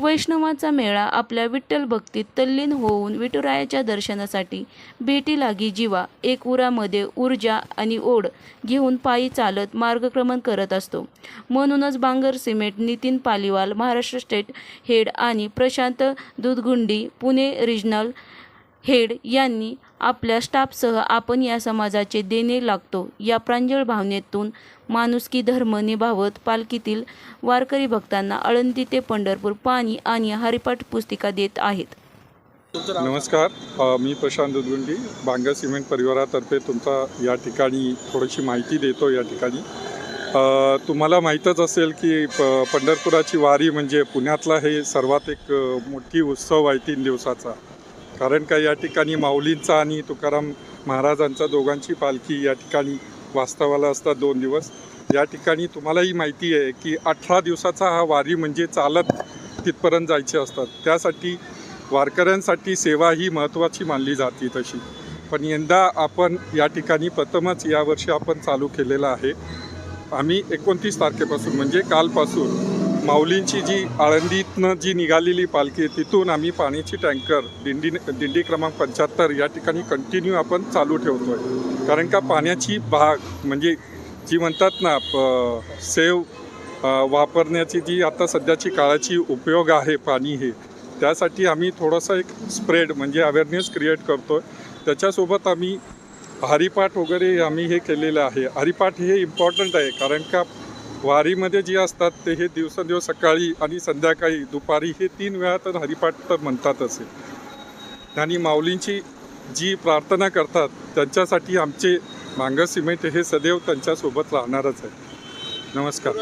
वैष्णवाचा मेळा आपल्या विठ्ठल भक्तीत तल्लीन होऊन विठुरायाच्या दर्शनासाठी भेटी लागी जीवा. एक उरामध्ये ऊर्जा आणि ओढ घेऊन पायी चालत मार्गक्रमण करत असतो. म्हणूनच Bangar cement Nitin Paliwal Maharashtra state head आणि प्रशांत दुधगुंडी पुणे रिजनल हेड यांनी आपल्या स्टाफसह आपण या समाजाचे देणे लागतो. या प्रांजळ भावनेतून माणुसकी धर्म निभावत पालखीतील वारकरी भक्तांना आळंदी ते पंढरपूर पाणी आणि हरिपाठ पुस्तिका देत आहेत. नमस्कार. मी प्रशांत दुदगुंडी बांगर सिमेंट परिवारातर्फे तुमचा या ठिकाणी थोडीशी माहिती देतो या ठिकाणी. तुम्हाला माहीतच असेल की प पंढरपुराची वारी म्हणजे पुण्यातला हे सर्वात एक मोठी उत्सव आहे तीन दिवसाचा. कारण का या ठिकाणी माऊलींचा आणि तुकाराम महाराजांचा दोघांची पालखी या ठिकाणी वास्तवाला असतात दोन दिवस. या ठिकाणी तुम्हालाही माहिती आहे की अठरा दिवसाचा हा वारी म्हणजे चालत तिथपर्यंत जायचे असतात. त्यासाठी वारकऱ्यांसाठी सेवा ही महत्त्वाची मानली जाते तशी. पण यंदा आपण या ठिकाणी प्रथमच यावर्षी आपण चालू केलेलं आहे. आम्ही एकोणतीस तारखेपासून म्हणजे कालपासून माऊलींची जी आळंदीतनं जी निघालेली पालखी आहे तिथून आम्ही पाण्याची टँकर दिंडी दिंडी क्रमांक पंच्याहत्तर या ठिकाणी कंटिन्यू आपण चालू ठेवतो आहे कारण का पाण्याची भाग म्हणजे जी म्हणतात ना प- सेव वापरण्याची जी आता सध्याची काळाची उपयोग आहे पाणी हे त्यासाठी आम्ही थोडंसं एक स्प्रेड म्हणजे अवेअरनेस क्रिएट करतो आहे त्याच्यासोबत आम्ही हरिपाठ वगैरे आम्ही हे केलेलं आहे. हरिपाठ हे इम्पॉर्टंट आहे कारण का वारीमध्ये जे असतात ते हे दिवसेंदिवस सकाळी आणि संध्याकाळी दुपारी हे तीन वेळा तर हरिपाठ तर म्हणतातच आहे आणि माऊलींची जी प्रार्थना करतात त्यांच्यासाठी आमचे मांग सिमेंट हे सदैव त्यांच्यासोबत राहणारच आहे. नमस्कार.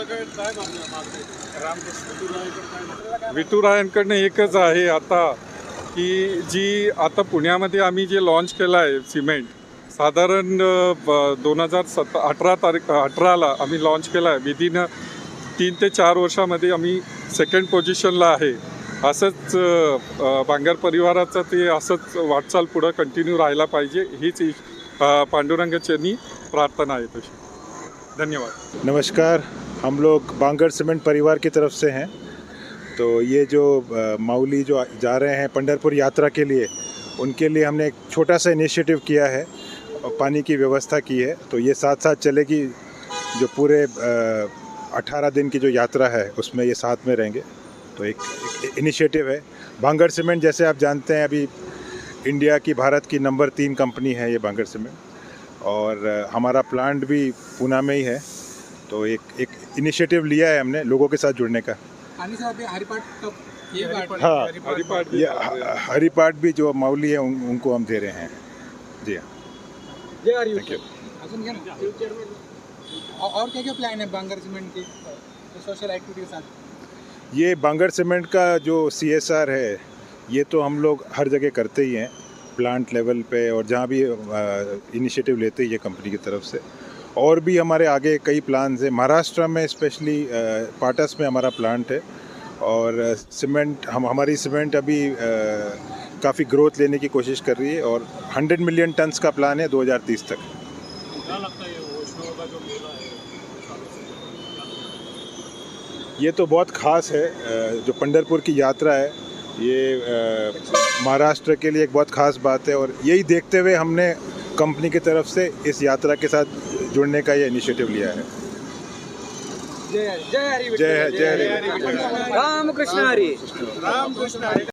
विठुरायांकडनं एकच आहे आता की जी आता पुण्यामध्ये आम्ही जे लॉन्च केलं आहे सिमेंट साधारण दोन हजार सत अठरा तारीख अठराला आम्ही लॉन्च केला आहे विदिन तीन ते चार वर्षामध्ये आम्ही सेकंड पोझिशनला आहे. असंच बांगर परिवाराचं ते असंच वाटचाल पुढं कंटिन्यू राहायला पाहिजे. हीच अ, प्रार्थना आहे तशी. धन्यवाद. नमस्कार. हम लोग बांगर सीमेंट परिवार की तरफ से हैं. तो ये जो माउली जो जा रहे हैं पंढरपुर यात्रा के लिए उनके लिए हमने एक छोटा सा इनिशिएटिव किया है. और पानी की व्यवस्था की है तो ये साथ साथ चलेगी जो पूरे अठारह दिन की जो यात्रा है उसमें ये साथ में रहेंगे। तो एक, एक इनिशिएटिव है। बांगर सीमेंट जैसे आप जानते हैं अभी इंडिया की भारत की नंबर तीन कंपनी है ये बांगर सीमेंट। और हमारा प्लांट भी पूना में ही है। तो एक एक इनिशिएटिव लिया है हमने लोगों के साथ जुड़ने का। हाँ हैं। ह- हरिपाठ भी जो माउली है उन, उनको हम दे रहे हैं। जी हाँ। जय हरि यू और क्या क्या प्लान है बांगर सीमेंट के? सोशल एक्टिविटी के साथ। ये बांगर सीमेंट का जो सीएसआर है ये तो हम लोग हर जगह करते ही हैं प्लांट लेवल पे और जहाँ भी इनिशिएटिव लेते ही ये कंपनी की तरफ़ से। और भी हमारे आगे कई प्लान्स हैं। महाराष्ट्र में स्पेशली पाटस में हमारा प्लांट है। और सीमेंट हम हमारी सीमेंट अभी काफ़ी ग्रोथ लेने की कोशिश कर रही है और 100 मिलियन टन्स का प्लान है 2030 तक। ये तो बहुत ख़ास है जो पंडरपुर की यात्रा है ये महाराष्ट्र के लिए एक बहुत ख़ास बात है और यही देखते हुए हमने कंपनी की तरफ़ से इस यात्रा के साथ जुड़ने का ये इनिशिएटिव लिया है। जय हरि जय हरि जय जय हरि। राम कृष्ण हरी।